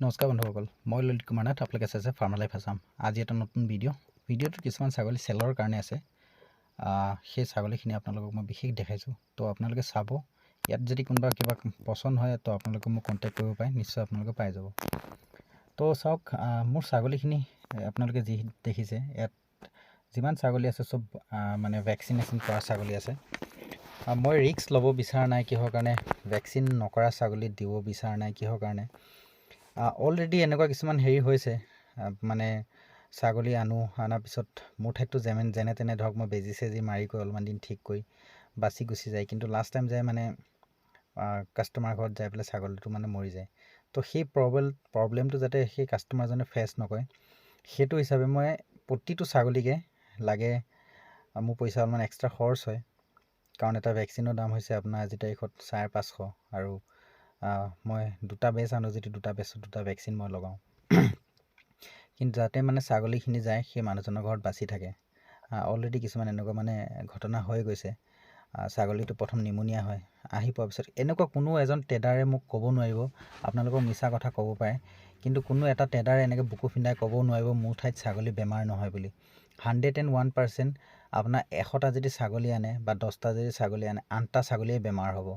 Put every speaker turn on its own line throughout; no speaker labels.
নমস্কাৰ বন্ধুসকল মই ললিত কুমাৰ নাথ আপোনালোকে চাইছে ফাৰ্মাৰ লাইফ আছাম আজি এটা নতুন ভিডিঅ' ভিডিঅ'টোত কিছুমান ছাগলী চেলৰ কাৰণে আছে। সেই ছাগলীখিনি আপোনালোকক মই বিশেষ দেখাইছোঁ। তো আপোনালোকে চাব ইয়াত যদি কোনোবা কিবা পচন্দ হয় তো আপোনালোকে মোক কণ্টেক্ট কৰিব পাৰে। নিশ্চয় আপোনালোকে পাই যাব। তো চাওক মোৰ ছাগলীখিনি আপোনালোকে যি দেখিছে ইয়াত যিমান ছাগলী আছে চব মানে ভেকচিনেশ্যন কৰা ছাগলী আছে। মই ৰিক্স ল'ব বিচৰা নাই কিহৰ কাৰণে? ভেকচিন নকৰা ছাগলীত দিব বিচৰা নাই কিহৰ কাৰণে? অলৰেডি এনেকুৱা কিছুমান হেৰি হৈছে মানে ছাগলী আনো অনাৰ পিছত মোৰ ঠাইততো যেনে যেনে তেনে ধৰক মই বেজি চেজি মাৰি কৰি অলপমান দিন ঠিক কৰি বাচি গুচি যায়। কিন্তু লাষ্ট টাইম যায় মানে কাষ্টমাৰ ঘৰত যাই পেলাই ছাগলীটো মানে মৰি যায়। তো সেই প্ৰব্লেম প্ৰব্লেমটো যাতে সেই কাষ্টমাৰজনে ফেচ নকৰে, সেইটো হিচাপে মই প্ৰতিটো ছাগলীকে লাগে মোৰ পইচা অলপমান এক্সট্ৰা খৰচ হয়। কাৰণ এটা ভেকচিনৰ দাম হৈছে আপোনাৰ আজিৰ তাৰিখত চাৰে পাঁচশো আৰু মই দুটা বেজ আনো যদি দুটা বেজত দুটা ভেকচিন মই লগাওঁ। কিন্তু যাতে মানে ছাগলীখিনি যায় সেই মানুহজনৰ ঘৰত বাচি থাকে। অলৰেডি কিছুমান এনেকুৱা মানে ঘটনা হৈ গৈছে। ছাগলীটো প্ৰথম নিমুনীয়া হয় আহি পোৱাৰ পিছত এনেকুৱা কোনো এজন ট্ৰেডাৰে মোক ক'ব নোৱাৰিব আপোনালোকক মিছা কথা ক'ব পাৰে। কিন্তু কোনো এটা ট্ৰেডাৰে এনেকৈ বুকু ফিন্দাই ক'ব নোৱাৰিব মোৰ ঠাইত ছাগলী বেমাৰ নহয় বুলি। হাণ্ড্ৰেড এণ্ড ওৱান পাৰ্চেণ্ট আপোনাৰ এশটা যদি ছাগলী আনে বা দহটা যদি ছাগলী আনে আঠটা ছাগলীয়ে বেমাৰ হ'ব।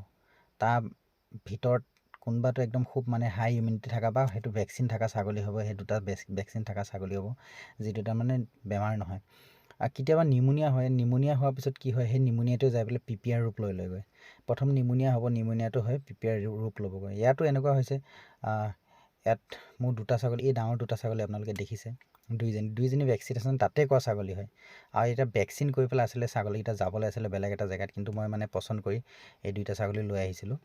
তাৰ ভিতৰত কোনোবাটো একদম খুব মানে হাই ইমিউনিটি থকা বা সেইটো ভেকচিন থকা ছাগলী হ'ব সেই দুটা ভেকচিন থকা ছাগলী হ'ব, যিটো তাৰমানে বেমাৰ নহয়। আৰু কেতিয়াবা নিমুনীয়া হয়, নিমুনীয়া হোৱাৰ পিছত কি হয়, সেই নিমুনীয়াটো যাই পেলাই পি পি আৰ ৰূপ লৈ লয়গৈ। প্ৰথম নিমুনীয়া হ'ব, নিমুনীয়াটো হয় পি পি ৰূপ ল'বগৈ। ইয়াতো এনেকুৱা হৈছে ইয়াত মোৰ দুটা ছাগলী, এই ডাঙৰ দুটা ছাগলী আপোনালোকে দেখিছে, দুইজনী। দুইজনী ভেকচিনেশ্যন তাতে কৰা ছাগলী হয়। আৰু এতিয়া ভেকচিন কৰি পেলাই আছিলে, ছাগলীকেইটা যাবলৈ আছিলে বেলেগ এটা জেগাত, কিন্তু মই মানে পচন্দ কৰি এই দুইটা ছাগলী লৈ আহিছিলোঁ।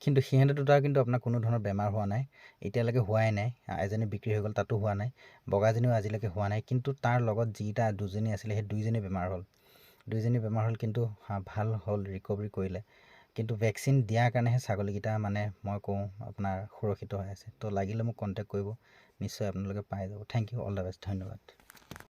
কিন্তু সিহঁতে দুটা কিন্তু আপোনাৰ কোনো ধৰণৰ বেমাৰ হোৱা নাই এতিয়ালৈকে হোৱাই নাই এজনী বিক্ৰী হৈ গ'ল তাতো হোৱা নাই বগাজনীও আজিলৈকে হোৱা নাই কিন্তু তাৰ লগত যিটা দুজনী আছিলে সেই দুইজনী বেমাৰ হ'ল। দুইজনী বেমাৰ হ'ল কিন্তু ভাল হ'ল ৰিকভাৰী কৰিলে। কিন্তু ভেকচিন দিয়াৰ কাৰণেহে ছাগলীকেইটা মানে মই কওঁ আপোনাৰ সুৰক্ষিত হৈ আছে। তো লাগিলে মোক কণ্টেক্ট কৰিব নিশ্চয় আপোনালোকে পাই যাব। Thank you all the best ধন্যবাদ।